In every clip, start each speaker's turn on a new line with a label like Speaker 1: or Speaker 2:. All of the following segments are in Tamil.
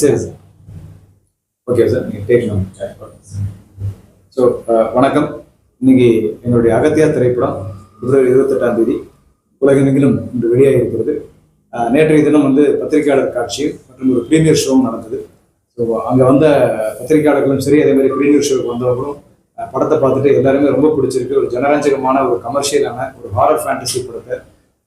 Speaker 1: சரி சார். ஓகே சார் நீங்கள் டேக் ஸோ வணக்கம். இன்னைக்கு என்னுடைய அகத்தியா திரைப்படம் பிப்ரவரி இருபத்தெட்டாம் தேதி உலகெங்கிலும் இன்று வெளியாக இருக்கிறது uh, நேற்றைய தினம் வந்து பத்திரிகையாளர் காட்சி மற்றும் ஒரு ப்ரீமியர் ஷோவும் நடந்தது. ஸோ அங்கே வந்த பத்திரிகையாளர்களும் சரி அதே மாதிரி ப்ரீமியர் ஷோவுக்கு வந்தவர்களும் uh, படத்தை பார்த்துட்டு எல்லாருமே ரொம்ப பிடிச்சிருக்கு. ஒரு ஜனரஞ்சகமான ஒரு கமர்ஷியலான ஒரு ஹாரர் ஃபேண்டசி படத்தை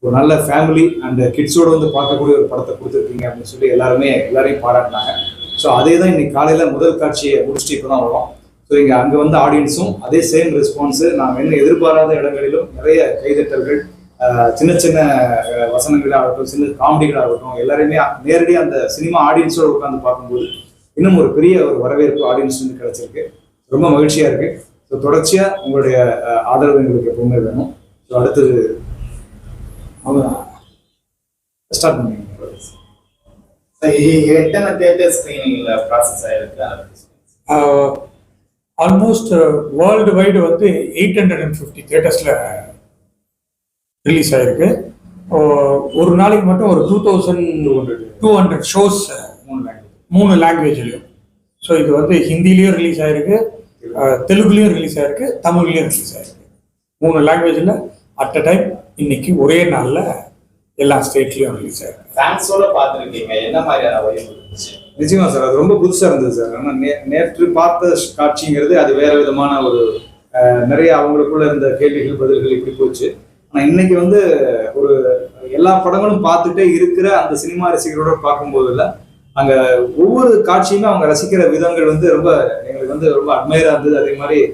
Speaker 1: ஒரு நல்ல ஃபேமிலி அண்ட் கிட்ஸோட வந்து பார்க்கக்கூடிய ஒரு படத்தை கொடுத்துருக்கீங்க அப்படின்னு சொல்லி எல்லாருமே எல்லாரையும் பாராட்டினாங்க. ஸோ அதே தான் இன்னைக்கு காலையில் முதல் காட்சியை முடிச்சுட்டு இப்போ தான் வரும். ஸோ இங்கே அங்கே வந்து ஆடியன்ஸும் அதே சேம் ரெஸ்பான்ஸு நாம் என்ன எதிர்பாராத இடங்களிலும் நிறைய கைதட்டல்கள் சின்ன சின்ன வசனங்களாக வசனங்களாகட்டும் சின்ன காமெடிகளாகட்டும் எல்லாருமே நேரடியாக அந்த சினிமா ஆடியன்ஸோட உட்காந்து பார்க்கும்போது இன்னும் ஒரு பெரிய ஒரு வரவேற்பு ஆடியன்ஸ் வந்து கிடைச்சிருக்கு. ரொம்ப மகிழ்ச்சியாக இருக்குது ஸோ தொடர்ச்சியாக உங்களுடைய ஆதரவு எங்களுக்கு எப்பவுமே வேணும். ஸோ அடுத்தது அவங்க ஸ்டார்ட் பண்ணுங்க
Speaker 2: எத்தனை தியேட்டர் ஸ்கிரீனிங்ல ப்ராசஸ் ஆயிருக்கு
Speaker 3: ஆல்மோஸ்ட் வேர்ல்டு வைடு வந்து எயிட் ஹண்ட்ரட் அண்ட் ஃபிஃப்டி தேட்டர்ஸில் ரிலீஸ் ஆயிருக்கு ஓ- ஒரு நாளைக்கு மட்டும் ஒரு two thousand two hundred shows
Speaker 1: மூணு லாங்குவேஜ்
Speaker 3: மூணு லாங்குவேஜ்லையும் ஸோ இது வந்து ஹிந்திலையும் ரிலீஸ் ஆயிருக்கு அஹ், தெலுங்குலையும் ரிலீஸ் ஆயிருக்கு தமிழ்லையும் ரிலீஸ் ஆயிருக்கு. மூணு லாங்குவேஜில் அட் அ டைம் இன்னைக்கு ஒரே நாளில் எல்லா ஸ்டேட்லேயும் ரிலீஸ் ஆயிருக்கு.
Speaker 2: ஃபேன்ஸோட பார்த்துருக்கீங்க. என்ன மாதிரியான இருந்துச்சு?
Speaker 1: நிச்சயமா சார் அது ரொம்ப புதுசா இருந்தது சார். ஆனா நே- நேற்று பார்த்த காட்சிங்கிறது அது வேற விதமான ஒரு நிறைய அவங்களுக்குள்ள இருந்த கேள்விகள் பதில்கள் இப்படி போச்சு. ஆனா இன்னைக்கு வந்து ஒரு எல்லா படங்களும் பார்த்துட்டே இருக்கிற அந்த சினிமா ரசிகர்களோட பார்க்கும்போதுல அங்க ஒவ்வொரு காட்சியுமே அவங்க ரசிக்கிற விதங்கள் வந்து ரொம்ப எங்களுக்கு வந்து ரொம்ப அட்மையரா இருந்தது. அதே மாதிரி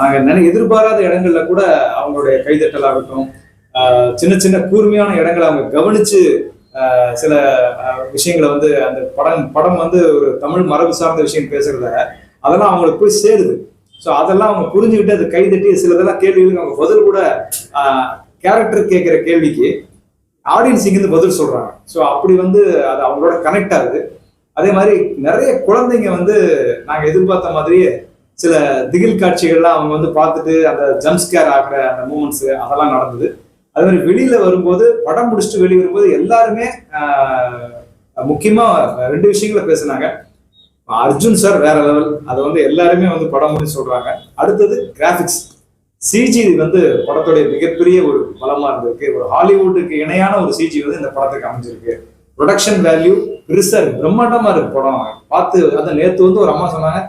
Speaker 1: நாங்கள் நினை எதிர்பாராத இடங்கள்ல கூட அவங்களுடைய கைதட்டலாகட்டும் சின்ன சின்ன கூர்மையான இடங்களை அவங்க கவனிச்சு சில விஷயங்களை வந்து அந்த படம் படம் வந்து ஒரு தமிழ் மரபு சார்ந்த விஷயம் பேசுறத அதெல்லாம் அவங்களுக்கு போய் சேருது. ஸோ அதெல்லாம் அவங்க புரிஞ்சுக்கிட்டு அது கைதட்டி சிலதெல்லாம் கேள்விகளுக்கு அவங்க பதில் கூட கேரக்டர் கேட்குற கேள்விக்கு ஆடியன்ஸ் இங்கிருந்து பதில் சொல்றாங்க. ஸோ அப்படி வந்து அது அவங்களோட கனெக்ட் ஆகுது. அதே மாதிரி நிறைய குழந்தைங்க வந்து நாங்கள் எதிர்பார்த்த மாதிரியே சில திகில் காட்சிகள்லாம் அவங்க வந்து பார்த்துட்டு அந்த ஜம்ஸ்கேர் ஆகிற அந்த மூமெண்ட்ஸ் அதெல்லாம் நடந்தது. அது மாதிரி வெளியில வரும்போது படம் முடிச்சுட்டு வெளியே வரும்போது எல்லாருமே முக்கியமாக முக்கியமா ரெண்டு விஷயங்களை பேசுனாங்க. அர்ஜுன் சார் வேற லெவல் அதை வந்து எல்லாருமே வந்து படம் முடிச்சு சொல்றாங்க. அடுத்தது கிராஃபிக்ஸ் சிஜி வந்து படத்துடைய மிகப்பெரிய ஒரு பலமா இருந்திருக்கு. ஒரு ஹாலிவுட்டுக்கு இணையான ஒரு சிஜி வந்து இந்த படத்துக்கு அமைஞ்சிருக்கு. ப்ரொடக்ஷன் வேல்யூ பெருசா இருக்கு. பிரம்மாண்டமா இருக்கு படம். பார்த்து அதை நேத்து வந்து ஒரு அம்மா சொன்னாங்க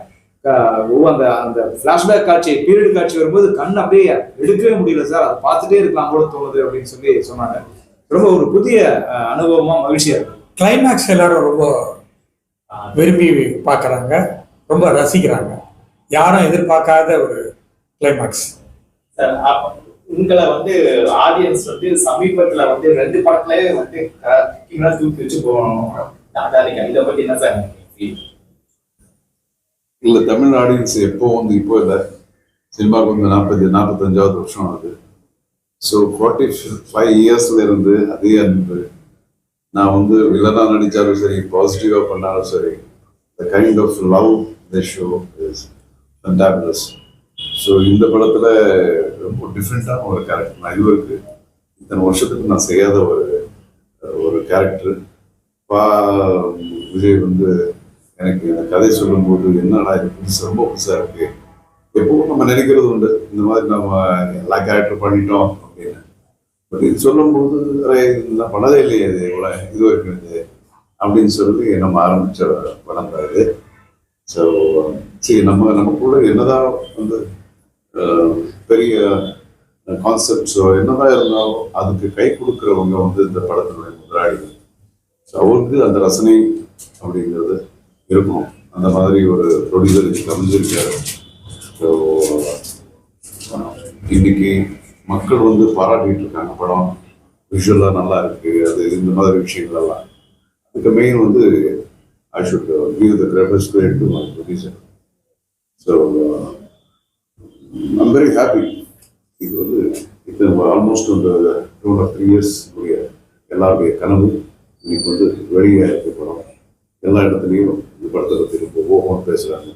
Speaker 1: அந்த அந்த பிளாஷ்பேக் காட்சி பீரியட் காட்சி வரும்போது கண் அப்படியே எடுக்கவே முடியல சார். அதை பார்த்துட்டே இருக்கலாம் போல தோணுது அப்படின்னு சொல்லி சொன்னாங்க. ரொம்ப ஒரு புதிய அனுபவமா மகிழ்ச்சியா இருக்கு.
Speaker 3: கிளைமேக்ஸ் எல்லாரும் ரொம்ப விரும்பி பார்க்குறாங்க. ரொம்ப ரசிக்கிறாங்க. யாரும் எதிர்பார்க்காத ஒரு கிளைமேக்ஸ்
Speaker 2: உங்களை வந்து ஆடியன்ஸ் வந்து சமீபத்துல வந்து ரெண்டு படத்துலயே வந்து தூக்கி வச்சு போகணும். இதை பத்தி என்ன சார்?
Speaker 4: இல்ல தமிழ் ஆடியன்ஸ் எப்போ வந்து இப்போ இல்லை சினிமாவுக்கு வந்து நாற்பத்தி நாற்பத்தஞ்சாவது வருஷம் ஆகுது. ஸோ ஃபார்ட்டி ஃபைவ் இயர்ஸ்ல இருந்து அதே அன்பு. நான் வந்து வில்லனா நடித்தாலும் சரி பாசிட்டிவா பண்ணாலும் சரி the kind of love the show is fantabulous so இந்த படத்துல ரொம்ப டிஃப்ரெண்டான ஒரு கேரக்டர் நான் இதுவரைக்கு இத்தனை வருஷத்துக்கு நான் செய்யாத ஒரு ஒரு கேரக்டர் பா விஜய் வந்து எனக்கு இந்த கதை சொல்லும்போது என்னடா இது புதுசு ரொம்ப புதுசாக இருக்கு. எப்பவும் நம்ம நினைக்கிறது உண்டு. இந்த மாதிரி நம்ம எல்லா கேரக்டர் பண்ணிட்டோம் அப்படின்னு. பட் இது சொல்லும்போது நான் பண்ணதே இல்லையே இது இவ்வளோ இது வரைக்கும் இது அப்படின்னு சொல்லி நம்ம ஆரம்பிச்ச படம் தான் இது. ஸோ சரி நம்ம நமக்குள்ள என்னதான் வந்து பெரிய கான்செப்ட்ஸோ என்னதான் இருந்தாலும் அதுக்கு கை கொடுக்குறவங்க வந்து இந்த படத்தினுடைய முதலாளிகள். ஸோ அவருக்கு அந்த ரசனை அப்படிங்கிறது இருக்கும். அந்த மாதிரி ஒரு ப்ரொடியூசர் இதுக்கு அமைஞ்சிருக்காரு. ஸோ இன்னைக்கு மக்கள் வந்து பாராட்டிட்டு இருக்காங்க. படம் விஷுவலாக நல்லா இருக்கு. அது இந்த மாதிரி விஷயங்கள் எல்லாம் அதுக்கு மெயின் வந்து I should give the credits to my producer so I'm very happy இது வந்து இது ஆல்மோஸ்ட் அந்த two and half three years உடைய எல்லாருடைய கனவு. இன்னைக்கு வந்து வெளியே இருக்கு படம். எல்லா இடத்துலையும் இந்த படத்தை பற்றி ரொம்ப ஓகமாக பேசுகிறாங்க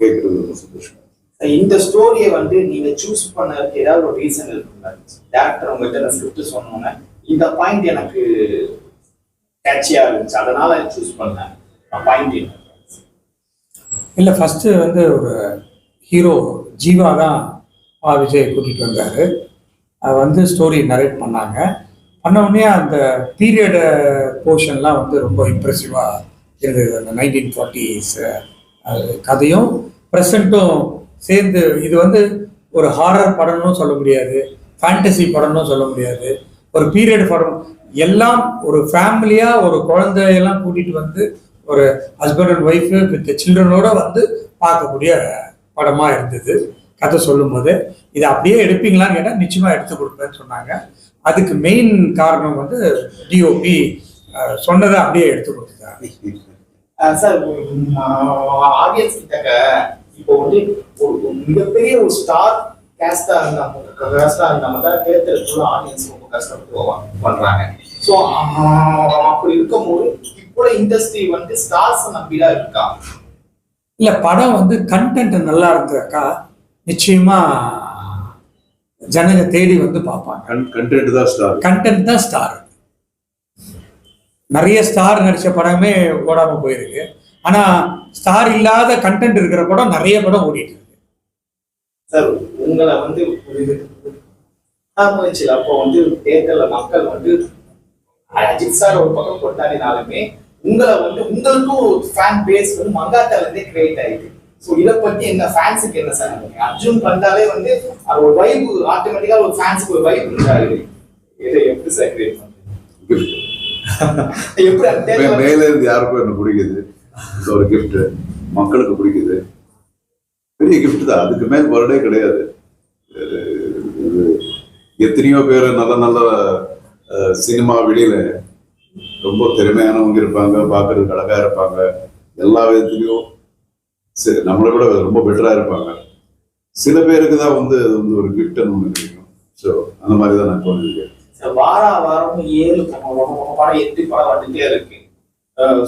Speaker 4: கேட்குறது ரொம்ப சந்தோஷம்
Speaker 2: இந்த ஸ்டோரியை வந்து நீங்க சூஸ் பண்ணதுக்கு ஏதாவது ஒரு ரீசன் இருக்குங்களா? டேரக்டர் உங்ககிட்ட ஸ்கிரிப்ட் சொன்னோன்னே இந்த பாயிண்ட் எனக்கு கேட்சியா இருந்துச்சு. அதனால சூஸ் பண்ணேன். பாயிண்ட்
Speaker 3: இல்லை ஃபஸ்ட்டு வந்து ஒரு ஹீரோ ஜீவா தான் ஆ விஜய் கூட்டிகிட்டு வந்தார். அது வந்து ஸ்டோரி நரேட் பண்ணாங்க. பண்ண உடனே அந்த பீரியட் போர்ஷன்லாம் வந்து ரொம்ப இம்ப்ரெசிவாக இருக்கிறது அந்த நைன்டீன் ஃபார்ட்டிஸ் கதையும் ப்ரெசண்ட்டும் சேர்ந்து இது வந்து ஒரு ஹாரர் படம்னு சொல்ல முடியாது ஃபேண்டசி படம்னு சொல்ல முடியாது. ஒரு பீரியட் படம். எல்லாம் ஒரு ஃபேமிலியாக ஒரு குழந்தையெல்லாம் கூட்டிகிட்டு வந்து ஒரு ஹஸ்பண்ட் அண்ட் ஒய்ஃபு வித் சில்ட்ரனோட வந்து பார்க்கக்கூடிய படமாக இருந்தது. கதை சொல்லும்போது. இதை அப்படியே எடுப்பீங்களான்னு கேட்டால் நிச்சயமாக எடுத்து கொடுப்பேன்னு சொன்னாங்க. அதுக்கு மெயின் காரணம் வந்து டிஓபி சொன்னதை அப்படியே எடுத்து கொடுத்துட்டாங்க
Speaker 2: சார் ஆடியன்ஸ் கிட்ட இப்போ வந்து ஒரு ஒரு மிகப்பெரிய ஒரு ஸ்டார் கேஸ்டா இருந்தா கேஸ்டா இருந்தா மட்டும் தேர்தலுக்குள்ள ஆடியன்ஸ் ரொம்ப கஷ்டப்பட்டு போவாங்க பண்றாங்க. ஸோ அப்படி இருக்கும்போது இப்போ இண்டஸ்ட்ரி வந்து ஸ்டார்ஸ் நம்பிதான் இருக்கா?
Speaker 3: இல்லை படம் வந்து கண்டென்ட் நல்லா இருந்ததுக்கா நிச்சயமா ஜனங்க தேடி வந்து பார்ப்பாங்க.
Speaker 4: கண்டென்ட் தான் ஸ்டார்
Speaker 3: கண்டென்ட் தான் ஸ்டார் நிறைய ஸ்டார் நடித்த படமே ஓடாமல் போயிருக்கு. ஆனால் ஸ்டார் இல்லாத கண்டென்ட் இருக்கிற படம் நிறைய படம் ஓடிட்டு இருக்கு.
Speaker 2: சார் உங்களை வந்து முயற்சியில் அப்போ வந்து தேர்தலில் மக்கள் வந்து அஜித் சார் ஒரு பக்கம் கொண்டாடினாலுமே உங்களை வந்து உங்களுக்கும் ஒரு ஃபேன் பேஸ் வந்து மங்காத்தாலேருந்தே கிரியேட் ஆயிருக்கு ஸோ இதை பத்தி என்ன ஃபேன்ஸுக்கு என்ன சார் அர்ஜுன் பண்ணாலே வந்து அது ஒரு வைப்பு ஆட்டோமேட்டிக்காக ஒரு ஃபேன்ஸுக்கு ஒரு வைப் இருந்தாரு இதை. எப்படி சார் கிரியேட் பண்ணுறது எப்படி
Speaker 4: மேல இருந்து யாருக்கும் என்ன பிடிக்குது. இது ஒரு gift. மக்களுக்கு பிடிக்குது. பெரிய gift தான். அதுக்கு மேல் வருடே கிடையாது. எத்தனையோ பேர் நல்ல நல்ல சினிமா வெளியில ரொம்ப திறமையானவங்க இருப்பாங்க பார்க்கறதுக்கு அழகா இருப்பாங்க. எல்லா விதத்துலயும் சரி நம்மளை விட ரொம்ப பெட்டரா இருப்பாங்க. சில பேருக்கு தான் வந்து அது வந்து ஒரு கிஃப்ட்னு ஒன்று கிடைக்கும். ஸோ அந்த மாதிரி தான் நான் தோணுது
Speaker 2: வாரா வாரம் ஏழு படம் படம் எட்டு படம் வந்துட்டே இருக்கு.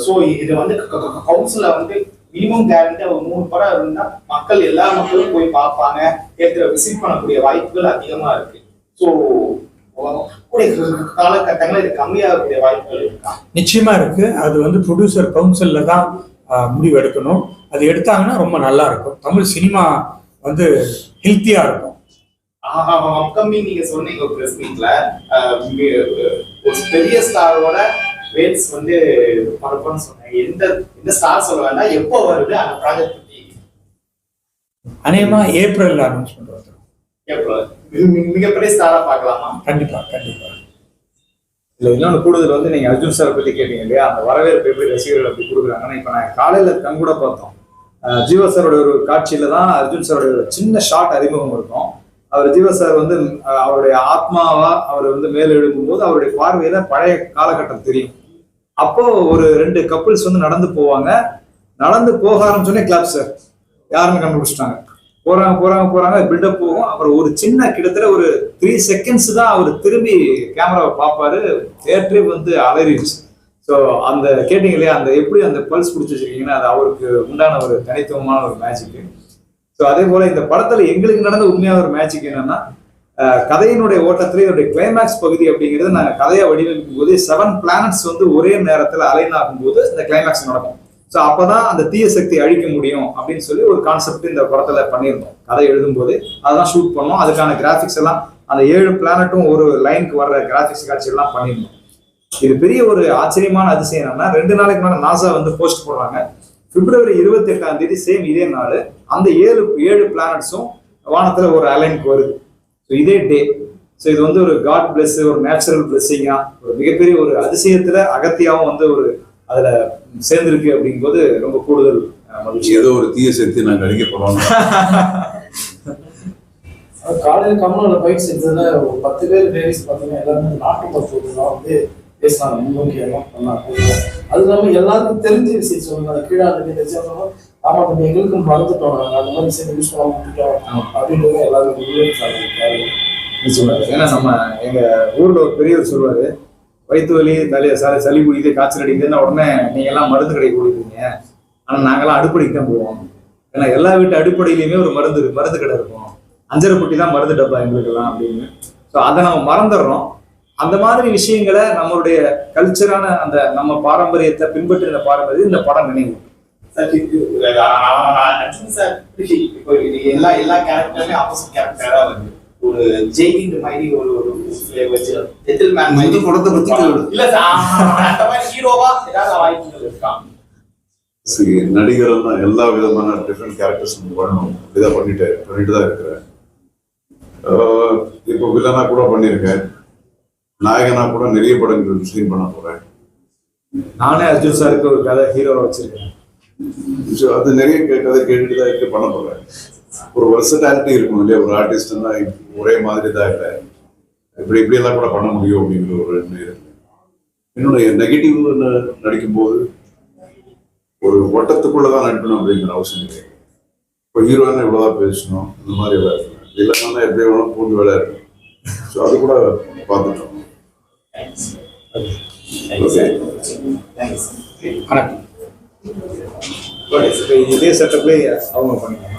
Speaker 2: ஸோ இது வந்து கவுன்சில வந்து மினிமம் கேரண்டி ஒரு மூணு படம் இருந்தா மக்கள் எல்லா மக்களும் போய் பார்ப்பாங்க. தேட்டரை விசிட் பண்ணக்கூடிய வாய்ப்புகள் அதிகமா இருக்கு. ஸோ காலகட்டங்களில் இது கம்மியாகக்கூடிய வாய்ப்புகள்
Speaker 3: நிச்சயமா இருக்கு. அது வந்து ப்ரொடியூசர் கவுன்சில்ல தான் முடிவு எடுக்கணும். அது எடுத்தாங்கன்னா ரொம்ப நல்லா இருக்கும். தமிழ் சினிமா வந்து ஹெல்த்தியா இருக்கும்.
Speaker 2: அப்கமிங் நீங்க சொன்னீங்க ஒரு பிரஸ் மீட்ல ஒரு பெரிய ஸ்டாரோட ரேட்ஸ் வந்து பரப்பன்னு சொன்னாங்க எந்த எந்த ஸ்டார் சொல்ல வேண்டாம் எப்போ வருது அந்த ப்ராஜெக்ட் பத்தி?
Speaker 3: அநேகமா ஏப்ரல். வந்துடும்
Speaker 2: எப்போ மிக- மிகப்பெரிய ஸ்டாரா பார்க்கலாமா?
Speaker 3: கண்டிப்பா கண்டிப்பா.
Speaker 1: இல்ல இன்னொன்று கூடுதல் வந்து நீங்க அர்ஜுன் சாரை பத்தி கேட்டீங்க இல்லையா? அந்த வரவேற்பு எப்படி ரசிகர்கள் அப்படி கொடுக்குறாங்கன்னா இப்ப நான் காலையில கண் கூட பார்த்தோம். ஜீவா சாரோட ஒரு காட்சியில தான் அர்ஜுன் சாரோட ஒரு சின்ன ஷார்ட் அறிமுகம் இருக்கும். அவர் ஜீவ சார் வந்து அவருடைய ஆத்மாவா அவர் வந்து மேல் எழும்பும்போது அவருடைய பார்வையில பழைய காலகட்டம் தெரியும். அப்போ ஒரு ரெண்டு கப்புள்ஸ் வந்து நடந்து போவாங்க. நடந்து போக ஆரம்பிச்சோடனே கிளாப் சார் யாருன்னு கண்டுபிடிச்சிட்டாங்க. போறாங்க போறாங்க போறாங்க பில்டப் போகும். அப்புறம் ஒரு சின்ன கிட்டத்தட்ட ஒரு த்ரீ செகண்ட்ஸ் தான் அவர் திரும்பி கேமராவை பார்ப்பாரு. தேட்டரே வந்து அலறிடுச்சு. ஸோ அந்த கேட்டீங்க இல்லையா? அந்த எப்படி அந்த பல்ஸ் பிடிச்சி வச்சிருக்கீங்கன்னா அது அவருக்கு உண்டான ஒரு தனித்துவமான ஒரு மேஜிக்கு ஸோ அதே போல இந்த படத்துல எங்களுக்கு நடந்த உண்மையான ஒரு மேட்சுக்கு என்னன்னா கதையினுடைய ஓட்டத்துல என்னுடைய கிளைமேக்ஸ் பகுதி அப்படிங்கிறது நாங்கள் கதையை வடிவமைக்கும் போது செவன் பிளானட்ஸ் வந்து ஒரே நேரத்தில் அலைன் ஆகும்போது இந்த கிளைமேக்ஸ் நடக்கும். ஸோ அப்போதான் அந்த தீய சக்தி அழிக்க முடியும் அப்படின்னு சொல்லி ஒரு கான்செப்ட் இந்த படத்துல பண்ணியிருந்தோம். கதை எழுதும்போது அதெல்லாம் ஷூட் பண்ணோம் அதுக்கான கிராஃபிக்ஸ் எல்லாம் அந்த ஏழு பிளானட்டும் ஒரு லைனுக்கு வர்ற கிராஃபிக்ஸ் காட்சி எல்லாம் பண்ணியிருந்தோம். இது பெரிய ஒரு ஆச்சரியமான அதிசயம் என்னன்னா ரெண்டு நாளைக்கு முன்னாடி நாசா வந்து போஸ்ட் போடுறாங்க. பிப்ரவரி இருபத்தி எட்டாம் தேதி சேம் இதே நாள் அந்த ஏழு ஏழு பிளானட்ஸும் வானத்துல ஒரு அலைனுக்கு வருது. ஸோ இதே டே ஸோ இது வந்து ஒரு காட் பிளஸ் ஒரு நேச்சுரல் பிளெஸ்ஸிங்கா ஒரு மிகப்பெரிய ஒரு அதிசயத்துல அகத்தியாவும் வந்து ஒரு அதுல சேர்ந்திருக்கு அப்படிங்கும்போது ரொம்ப கூடுதல் மகிழ்ச்சி.
Speaker 4: ஏதோ ஒரு தீய சக்தி நாங்கள் அடிக்க போறோம்.
Speaker 5: காலையில் கமலில் பயிற்சி செஞ்சதுல ஒரு பத்து பேர் லேடிஸ் பார்த்தீங்கன்னா எல்லாருமே நாட்டு மருத்துவத்தை தான் வந்து பேசினாங்க முன்னோக்கி எல்லாம் பண்ணாங்க. அது இல்லாமல் எல்லாருக்கும் தெரிஞ்ச விஷயம் சொல்லுங்க. அந்த கீழாண்டு விஷயம் சொன்னோம் ஆமா தம்பி எங்களுக்கும் மறந்துட்டோம். நாங்கள் அந்த மாதிரி விஷயம் யூஸ் பண்ண விட்டுட்டோம். அப்படின்றத எல்லாரும் முன்னேற்றாங்க
Speaker 1: ஏன்னா நம்ம எங்க ஊர்ல ஒரு பெரியவர் சொல்லுவாரு வயிற்று வலி தலைய சளி சளி பிடிக்குது காய்ச்சல் அடிக்குதுன்னா உடனே நீங்க எல்லாம் மருந்து கடைக்கு கொடுக்குறீங்க. ஆனா நாங்கெல்லாம் அடுப்படைக்கு தான் போவோம். ஏன்னா எல்லா வீட்டு அடிப்படையிலுமே ஒரு மருந்து மருந்து கடை இருக்கும். அஞ்சரை பொட்டி தான் மருந்து டப்பா எங்களுக்கு எல்லாம் அப்படின்னு. ஸோ அதை நம்ம மறந்துடுறோம். அந்த மாதிரி விஷயங்களை நம்மளுடைய கல்ச்சரான அந்த நம்ம பாரம்பரியத்தை பின்பற்றின பாரம்பரியத்தை இந்த படம் நினைவு.
Speaker 2: இது இது எல்லா எல்லா கேரக்டருமே ஆப்போசிட் கேரக்டரா வருது. ஒரு ஜெய்கிண்ட் மாதிரி ஒரு ஒரு
Speaker 4: படத்தை பத்தி.
Speaker 2: இல்ல சார் அந்த மாதிரி ஹீரோவா ஏதாவது வாய்ப்புகள் இருக்கா?
Speaker 4: சரி நடிகர்னா எல்லா விதமான டிஃப்ரெண்ட் கேரக்டர்ஸ் பண்ணணும். இதாக பண்ணிட்டு பண்ணிட்டு தான் இருக்கிறேன் இப்போ வில்லனா கூட பண்ணியிருக்கேன். நாயகனா கூட நிறைய படங்கள் ஸ்க்ரீன் பண்ண போறேன்.
Speaker 1: நானே அர்ஜுன் சாருக்கு ஒரு கதை ஹீரோவா வச்சிருக்கேன்.
Speaker 4: அது நிறைய கதை கேட்டுட்டு தான் இருக்கு பண்ண போறேன். ஒரு வெர்சட்டாலிட்டி இருக்கும் இல்லையா? ஒரு ஆர்டிஸ்ட்னா ஒரே மாதிரி தான் இல்லை. இப்படி இப்படி எல்லாம் கூட பண்ண முடியும் அப்படிங்கிற ஒரு என்னுடைய நெகட்டிவ் நடிக்கும்போது ஒரு வட்டத்துக்குள்ளதான் நடிக்கணும் அப்படிங்கிற அவசியம் இல்லை. இப்போ ஹீரோயினா இவ்வளோதான் பேசணும் இந்த மாதிரி எல்லாம் இருக்கு இல்லைன்னா எப்படி வேணாலும் பூந்து வேலை இருக்கு. ஸோ அது கூட பார்த்துட்டோம் ஓகே
Speaker 2: தேங்க்ஸ்
Speaker 1: வணக்கம். இதே செட்டப்லேயே அவங்க பண்ணுவாங்க